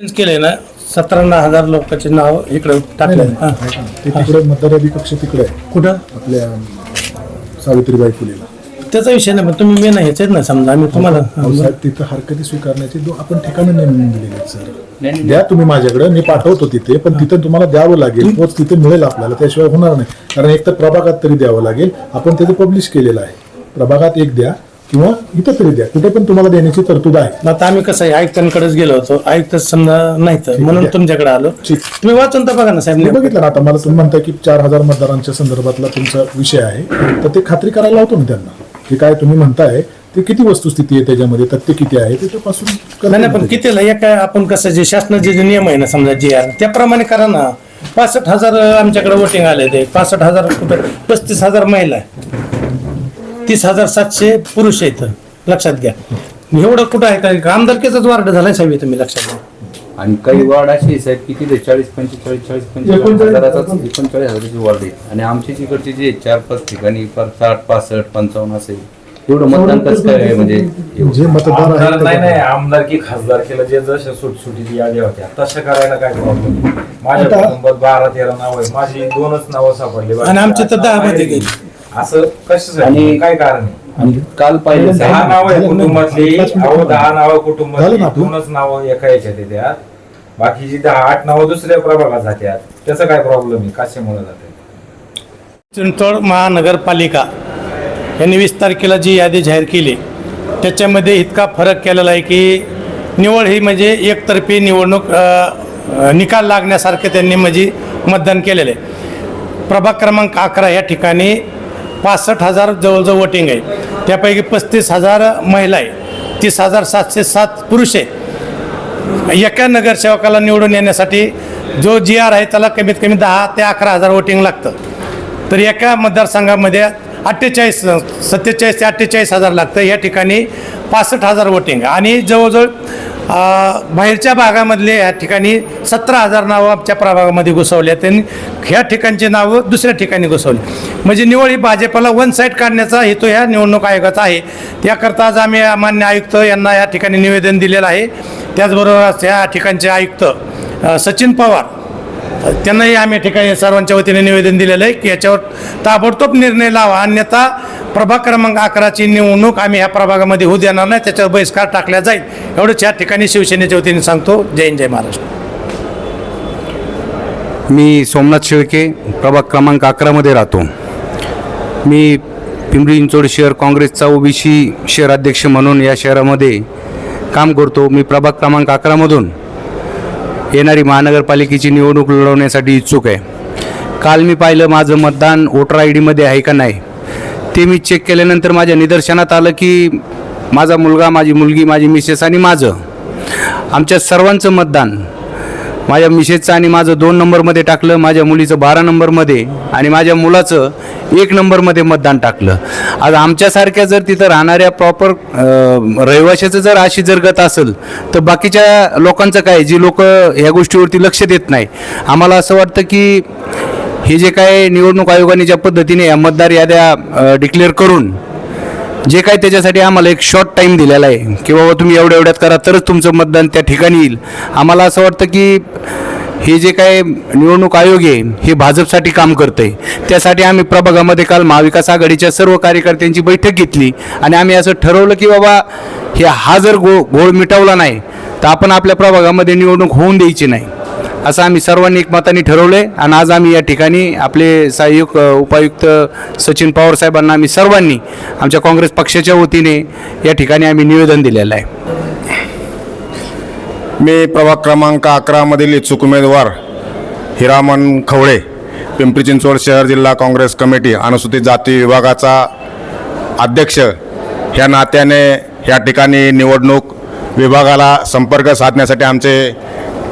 Change केले ना? सतरा हजार लोकांचे नाव इकडे टाकले हा. तिकडे मतदार कक्ष तिकडे. आहे कुठं? आपल्या सावित्रीबाई फुलेला. त्याचा विषय नाही पण तुम्ही मेन ह्याचेच ना समजा आम्ही तुम्हाला अहो साहेब तिथं हरकती स्वीकारण्याचे दो आपण ठिकाणं नेमून दिलेले आहेत सर. द्या तुम्ही माझ्याकडे मी पाठवतो तिथे पण तिथं तुम्हाला द्यावं लागेल तोच तिथे मिळेल आपल्याला त्याशिवाय होणार नाही. कारण एक तर प्रभागात तरी द्यावं लागेल आपण त्याचं पब्लिश केलेलं आहे. प्रभागात एक द्या किंवा इथं तरी द्या. कुठे पण तुम्हाला देण्याची तरतूद आहे. मग आता आम्ही कसं आहे आयुक्तांकडेच गेलो होतो. आयुक्त समजा नाही तर म्हणून आहे. तुमच्याकडे आलो. ठीक. तुम्ही वाचून तर बघा ना साहेब मी नेमकं. बघितलं ना आता मला तुम्ही म्हणताय की चार हजार मतदारांच्या संदर्भातला तुमचा विषय आहे. तर ते खात्री करायला होतो ना त्यांना. की काय तुम्ही म्हणताय ते किती वस्तुस्थिती आहे त्याच्यामध्ये तथ्य किती आहे त्याच्यापासून नाही नाही, पण येईल. कितीला एक आहे आपण कसं जे शासनाचे जे नियम आहे ना समजा जे आर त्याप्रमाणे करा ना. पासष्ट हजार आमच्याकडे वोटिंग आले ते. पासष्ट हजार कुठं? पस्तीस हजार महिला आहे. तीस हजार सातशे पुरुष आहेत. लक्षात घ्या. एवढं कुठं आहे? का आमदारकीचाच वार्ड झालाय साहेब हे तुम्ही लक्षात घ्या. आणि काही वार्ड अशी आहे साहेब किती ते चाळीस पंचेचाळीस चाळीस पंचेचाळीस हजाराचाच एकोणचाळीस हजाराची वार्ड आहे आणि आमच्या तिकडचे जे आहेत, चार पाच ठिकाणी फार साठ पासष्ट पंचावन्न असेल एवढं मतदान कसं काय आहे? म्हणजे जे मतदार आमदार आहेत नाही नाही ते- आमदारकी खासदारकीला जे जशा सुटसुटीची याद्या होत्या तशा करायला काय प्रॉब्लेम माझ्या कुटुंबात बारा तेरा नाव आहे माझी दोनच नावं सापडली. आणि आमचे तर दहा मध्ये गेले. असं कशासाठी आणि- काय कारण आहे? आणि काल पाहिजे दहा नाव आहे. कुटुंबातली. अहो दहा नावं झालं कुटुंबातली ना आपलं? दोनच नावं एका याच्यात येतात बाकीची दहा आठ नावं दुसऱ्या प्रभागात जातात त्याचा काय प्रॉब्लेम आहे? कशामुळे जाते. चिंचवड महानगरपालिका यांनी वीस तारखेला जी यादी जाहीर केली त्याच्यामध्ये इतका फरक केलेला आहे की निवड ही म्हणजे एकतर्फी निवडणूक अ, अ, निकाल लागण्यासारखे त्यांनी म्हणजे मतदान केलेलं आहे. प्रभाग क्रमांक अकरा या ठिकाणी पासष्ट हजार जवळजवळ वोटिंग आहे. त्यापैकी पस्तीस हजार महिला आहे. तीस हजार सातशे सात पुरुष आहे. एका नगरसेवकाला निवडून येण्यासाठी जो जी आर आहे त्याला कमीत कमी दहा ते अकरा हजार वोटिंग लागतं. तर एका मतदारसंघामध्ये अठ्ठेचाळीस सत्तेचाळीस ते अठ्ठेचाळीस हजार लागतं. या ठिकाणी पासष्ट हजार वोटिंग आणि जवळजवळ बाहेरच्या भागामधले या ठिकाणी सतरा हजार नावं आमच्या प्रभागामध्ये घुसवली आहेत. ह्या ठिकाणची नावं दुसऱ्या ठिकाणी घुसवली. म्हणजे निवळ ही भाजपला वन साईड काढण्याचा हेतू ह्या निवडणूक आयोगाचा आहे. त्याकरता आज आम्ही मान्य आयुक्त यांना या ठिकाणी निवेदन दिलेलं आहे. त्याचबरोबर या ठिकाणचे आयुक्त सचिन पवार त्यांनाही आम्ही ठिकाणी सर्वांच्या वतीने निवेदन दिलेलं आहे की याच्यावर ताबडतोब निर्णय लावा. अन्यथा प्रभाग क्रमांक अकराची निवडणूक आम्ही ह्या प्रभागामध्ये होऊ देणार नाही त्याच्यावर बहिष्कार टाकला जाईल. एवढंच या ठिकाणी शिवसेनेच्या वतीने सांगतो. जय हिंद जय महाराष्ट्र. मी सोमनाथ शेळके प्रभाग क्रमांक अकरामध्ये राहतो. मी पिंपरी चिंचवड शहर काँग्रेसचा ओबीसी शहराध्यक्ष म्हणून या शहरामध्ये काम करतो. मी प्रभाग क्रमांक अकरामधून येणारी महानगरपालिकेची निवडणूक लढवण्यासाठी इच्छुक आहे. काल मी पाहिलं माझं मतदान वोटर आय डीमध्ये आहे का नाही ते मी चेक केल्यानंतर माझ्या निदर्शनात आलं की माझा मुलगा माझी मुलगी माझी मिसेस आणि माझं. आमच्या सर्वांचं मतदान माझ्या मिसेसचं आणि माझं दोन नंबरमध्ये टाकलं माझ्या मुलीचं बारा नंबरमध्ये आणि माझ्या मुलाचं एक नंबरमध्ये मतदान टाकलं. आज आमच्यासारख्या जर तिथं राहणाऱ्या प्रॉपर रहिवाशाचं जर अशी जर गत असेल तर बाकीच्या लोकांचं काय जी लोक ह्या गोष्टीवरती लक्ष देत नाही. आम्हाला असं वाटतं की हे जे काय निवडणूक आयोगाने ज्या पद्धतीने या मतदार याद्या डिक्लेअर करून जे काय त्याच्यासाठी आम्हाला एक शॉर्ट टाईम दिलेला आहे की बाबा तुम्ही एवढ्या एवढ्यात करा तरच तुमचं मतदान त्या ठिकाणी येईल. आम्हाला असं वाटतं की हे जे काय निवडणूक आयोग आहे हे भाजपसाठी काम करतं आहे त्यासाठी आम्ही प्रभागामध्ये काल महाविकास आघाडीच्या सर्व कार्यकर्त्यांची बैठक घेतली आणि आम्ही असं ठरवलं की बाबा हे हा जर गो घोळ मिटवला नाही तर आपण आपल्या प्रभागामध्ये निवडणूक होऊन द्यायची नाही. असं आम्ही सर्वांनी एकमताने ठरवलं आहे आणि आज आम्ही या ठिकाणी आपले सहाय्यक उपायुक्त सचिन पवार साहेबांना आम्ही सर्वांनी आमच्या काँग्रेस पक्षाच्या वतीने या ठिकाणी आम्ही निवेदन दिलेलं आहे. मी प्रभाग क्रमांक अकरामधील इच्छुक उमेदवार हिरामन खवळे पिंपरी चिंचवड शहर जिल्हा काँग्रेस कमिटी अनुसूचित जाती विभागाचा अध्यक्ष. ह्या नात्याने या ठिकाणी निवडणूक विभागाला संपर्क साधण्यासाठी आमचे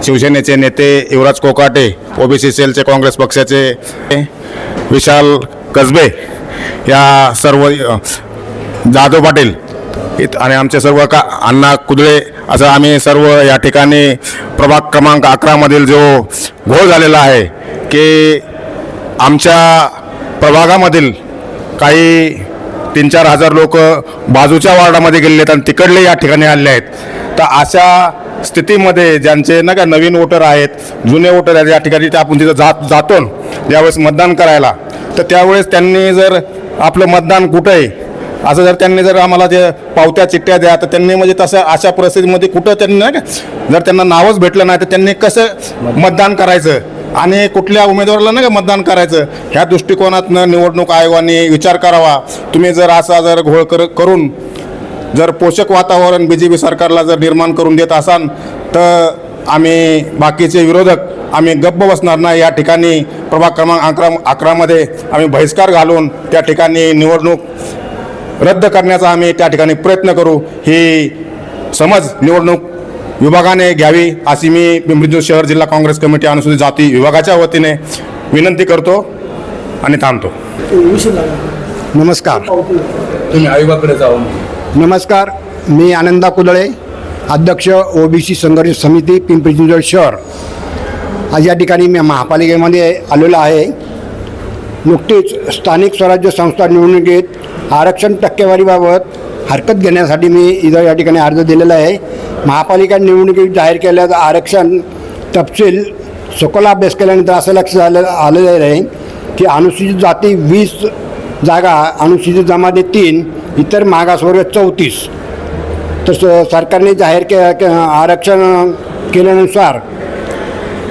शिवसेनेचे नेते युवराज कोकाटे ओबीसी सेलचे काँग्रेस पक्षाचे विशाल कसबे या सर्व जाधव पाटील इत- आणि आमचे सर्व का अण्णा कुदळे असं आम्ही सर्व या ठिकाणी प्रभाग क्रमांक अकरामधील जो घोळ झालेला आहे की आमच्या प्रभागामधील काही तीन चार हजार लोक बाजूच्या वार्डामध्ये गेले आहेत आणि तिकडले या ठिकाणी आले आहेत. तर अशा स्थितीमध्ये ज्यांचे ना का नवीन वोटर आहेत जुने वोटर आहेत या ठिकाणी ते आपण तिथं जात जातो ज्यावेळेस मतदान करायला. तर त्यावेळेस त्यांनी जर आपलं मतदान कुठं आहे असं जर त्यांनी जर आम्हाला जे पावत्या चिठ्ठ्या द्या तर त्यांनी म्हणजे तसं अशा परिस्थितीमध्ये कुठं त्यांनी नाही जर त्यांना नावच भेटलं नाही तर त्यांनी कसं मतदान करायचं आणि कुठल्या उमेदवाराला नाही का मतदान करायचं ह्या दृष्टिकोनातनं निवडणूक आयोगाने विचार करावा. तुम्ही जर असा जर घोळ कर करून जर पोषक वातावरण बी जे पी सरकारला जर निर्माण करून देत असाल तर आम्ही बाकीचे विरोधक आम्ही गप्प बसणार नाही. या ठिकाणी प्रभाग क्रमांक अकरा अकरामध्ये आम्ही बहिष्कार घालून त्या ठिकाणी निवडणूक रद्द करण्याचा आम्ही त्या ठिकाणी प्रयत्न करू. ही समज निवडणूक विभागाने घ्यावी अशी मी पिंपरी शहर जिल्हा काँग्रेस कमिटी अनुसूचित जाती विभागाच्या वतीने विनंती करतो आणि थांबतो. नमस्कार. तुम्ही आयोगाकडे जाऊन नमस्कार मी आनंदा कुदळे अध्यक्ष ओबीसी संघर्ष समिती पिंपरी चिंचवड शहर. आज या ठिकाणी मी महापालिकेमध्ये आलेलो आहे. नुकतीच स्थानिक स्वराज्य संस्था निवडणुकीत आरक्षण टक्केवारीबाबत हरकत घेण्यासाठी मी इथं या ठिकाणी अर्ज दिलेला आहे. महापालिका निवडणुकीत जाहीर केलेलं आरक्षण तपशील सखोल अभ्यास केल्यानंतर असं लक्ष आलं आलेलं आहे की अनुसूचित जाती वीस जागा अनुसूचित जमाती तीन इतर मागासवर्ग चौतीस. तर सरकारने जाहीर के के- आरक्षण केल्यानुसार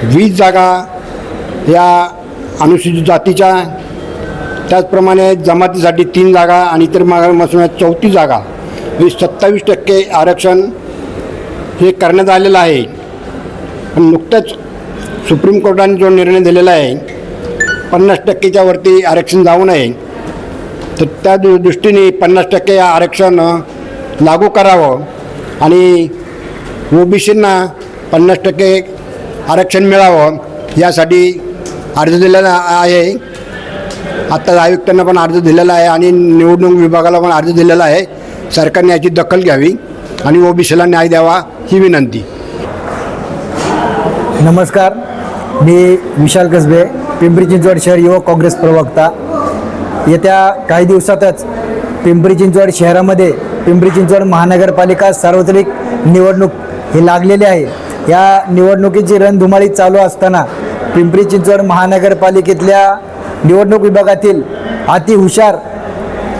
वीस जागा या अनुसूचित जातीच्या त्याचप्रमाणे जमातीसाठी तीन जागा आणि इतर मागासवर्ग चौतीस जागा. हे सत्तावीस टक्के आरक्षण हे करण्यात आलेलं आहे. पण नुकतंच सुप्रीम कोर्टाने जो निर्णय दिलेला आहे पन्नास टक्केच्या वरती आरक्षण जाऊ नये. त्या दृ दृष्टीने पन्नास टक्के आरक्षण लागू करावं. आणि ओबीसींना पन्नास टक्के आरक्षण मिळावं यासाठी अर्ज दिलेला आहे. आत्ता आयुक्तांना पण अर्ज दिलेला आहे आणि निवडणूक विभागाला पण अर्ज दिलेला आहे. सरकारने याची दखल घ्यावी आणि ओबीसीला न्याय द्यावा ही विनंती. नमस्कार. मी विशाल कसबे पिंपरी चिंचवड शहर युवक काँग्रेस प्रवक्ता. येत्या काही दिवसातच पिंपरी चिंचवड शहरामध्ये पिंपरी चिंचवड महानगरपालिका सार्वत्रिक निवडणूक ही लागलेली आहे या निवडणुकीची रणधुमाळी चालू असताना पिंपरी चिंचवड महानगरपालिकेतल्या निवडणूक विभागातील अति हुशार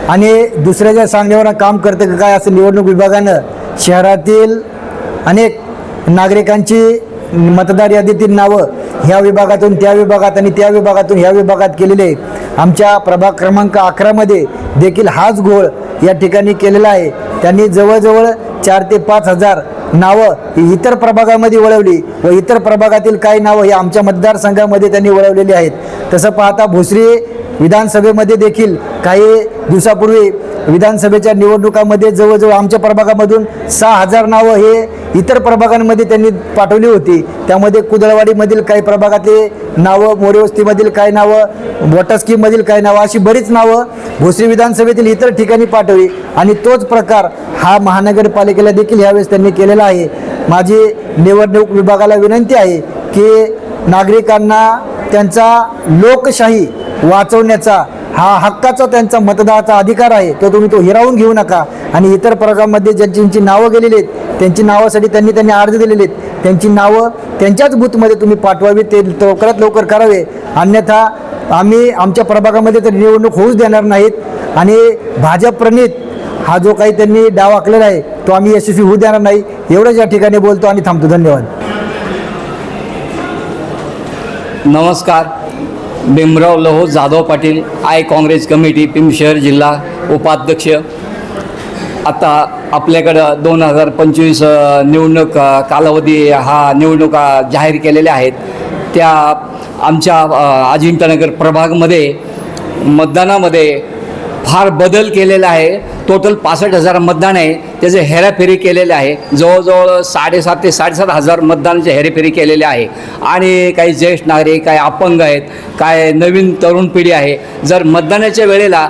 आणि दुसऱ्याच्या सांगण्यावर काम करतं का काय असं निवडणूक विभागानं शहरातील अनेक नागरिकांची मतदार यादीतील नावं ह्या विभागातून त्या विभागात आणि त्या विभागातून ह्या विभागात केलेले आहे. आमच्या प्रभाग क्रमांक अकरामध्ये देखील हाच घोळ या ठिकाणी केलेला आहे. त्यांनी जवळजवळ चार ते पाच हजार नावं ही इतर प्रभागामध्ये वळवली व इतर प्रभागातील काही नावं ही आमच्या मतदारसंघामध्ये त्यांनी वळवलेली आहेत. तसं पाहता भोसरी विधानसभेमध्ये देखील काही दिवसापूर्वी विधानसभेच्या निवडणुकामध्ये जवळजवळ आमच्या प्रभागामधून सहा हजार नावं हे इतर प्रभागांमध्ये त्यांनी पाठवली होती. त्यामध्ये कुदळवाडीमधील काही प्रभागातले नावं मोरेवस्तीमधील काही नावं वॉटस्कीमधील काही नावं अशी बरीच नावं भोसरी विधानसभेतील इतर ठिकाणी पाठवली. आणि तोच प्रकार हा महानगरपालिकेला देखील ह्यावेळेस त्यांनी केलेला आहे. माझी निवडणूक विभागाला विनंती आहे की नागरिकांना त्यांचा लोकशाही वाचवण्याचा हा हक्काचा त्यांचा मतदाराचा अधिकार आहे तो तुम्ही तो हिरावून घेऊ नका. आणि इतर प्रकारामध्ये ज्यांची ज्यांची नावं गेलेली आहेत त्यांची नावासाठी त्यांनी त्यांनी अर्ज दिलेले आहेत. त्यांची नावं त्यांच्याच बूथमध्ये तुम्ही पाठवावी ते लवकरात लवकर करावे. अन्यथा आम्ही आमच्या प्रभागामध्ये तर निवडणूक होऊच देणार नाहीत. आणि भाजप प्रणित हा जो काही त्यांनी डाव आखलेला आहे तो आम्ही यशस्वी होऊ देणार नाही. एवढंच या ठिकाणी बोलतो आणि थांबतो. धन्यवाद. नमस्कार. भीमराव लहो जाधव पाटील आय काँग्रेस कमिटी पिंप शहर जिल्हा उपाध्यक्ष. आता आपल्याकडं दोन हजार पंचवीस निवडणूक कालावधी हा निवडणुका जाहीर केलेल्या आहेत. त्या आमच्या अजिंठ्यनगर प्रभागमध्ये मतदानामध्ये फार बदल केलेला आहे. टोटल पासष्ट हजार मतदान आहे त्याचे हेराफेरी केलेले आहे. जवळजवळ साडेसात ते साडेसात हजार मतदानाचे हेरेफेरी केलेले आहे. आणि काही ज्येष्ठ नागरिक काही अपंग आहेत काय नवीन तरुण पिढी आहे. जर मतदानाच्या वेळेला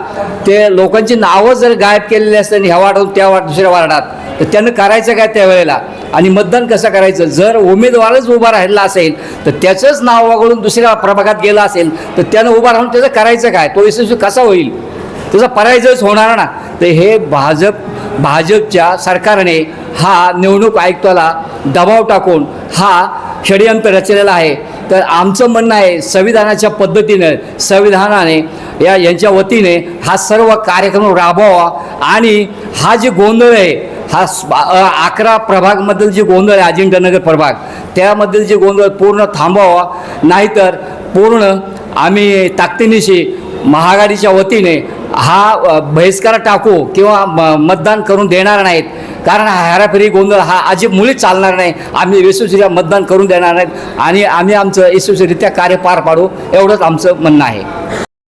ते लोकांची नावं जर गायब केलेली असतात ह्या वार्डातून त्या वार्ड दुसऱ्या वार्डात तर त्यांना करायचं काय त्यावेळेला आणि मतदान कसं करायचं? जर उमेदवारच उभा राहिला असेल तर त्याचंच नाव वगळून दुसऱ्या प्रभागात गेलं असेल तर त्यानं उभा राहून त्याचं करायचं काय? तो यशस्वी कसा होईल? त्याचा पराजयच होणार ना तर हे भाजप भाजपच्या सरकारने हा निवडणूक आयुक्ताला दबाव टाकून हा षडयंत्र रचलेला आहे. तर आमचं म्हणणं आहे संविधानाच्या पद्धतीनं संविधानाने या यांच्या वतीने हा सर्व कार्यक्रम राबवावा. आणि हा जे गोंधळ आहे हा अकरा प्रभागमधील जे गोंधळ आहे अजिंठ्यनगर प्रभाग त्यामधील जे गोंधळ पूर्ण थांबवावा. नाहीतर पूर्ण आम्ही ताकदीनिशी महाआघाडीच्या वतीने हा बहिष्कार टाकू किंवा म- मतदान करून देणार नाहीत. कारण हा हेराफेरी गोंधळ हा अजिब मुळीच चालणार नाही. आम्ही यशस्वीरित्या मतदान करून देणार नाहीत आणि आम्ही आमचं यशस्वीरित्या कार्य पार पाडू एवढंच आमचं म्हणणं आहे.